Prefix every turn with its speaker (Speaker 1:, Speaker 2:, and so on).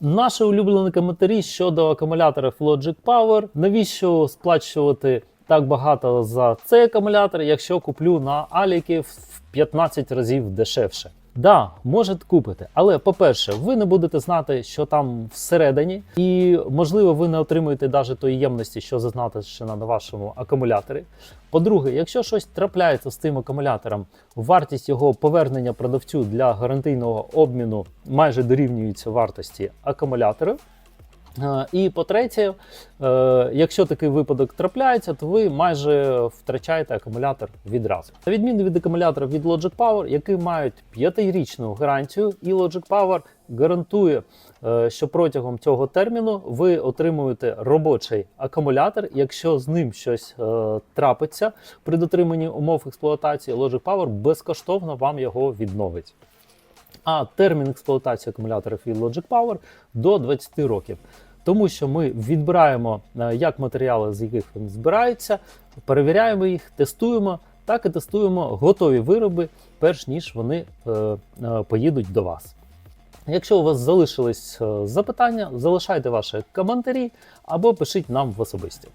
Speaker 1: Наші улюблені коментарі щодо акумуляторів Logic Power. Навіщо сплачувати так багато за цей акумулятор, якщо куплю на Аліки в 15 разів дешевше? Да, можете купити, але по-перше, ви не будете знати, що там всередині, і можливо, ви не отримуєте навіть тої ємності, що зазначено на вашому акумуляторі. По-друге, якщо щось трапляється з цим акумулятором, вартість його повернення продавцю для гарантійного обміну майже дорівнюється вартості акумулятора. І по-третє, е, якщо такий випадок трапляється, то ви майже втрачаєте акумулятор відразу. На відміну від акумулятора від Logic Power, які мають 5-річну гарантію, і Logic Power гарантує, е, що протягом цього терміну ви отримуєте робочий акумулятор. Якщо з ним щось е, трапиться при дотриманні умов експлуатації, Logic Power безкоштовно вам його відновить. А термін експлуатації акумуляторів від Logic Power до 20 років. Тому що ми відбираємо е, як матеріали, з яких він збирається, перевіряємо їх, тестуємо, так і тестуємо готові вироби, перш ніж вони е, е, поїдуть до вас. Якщо у вас залишились запитання, залишайте ваші коментарі або пишіть нам в особисті.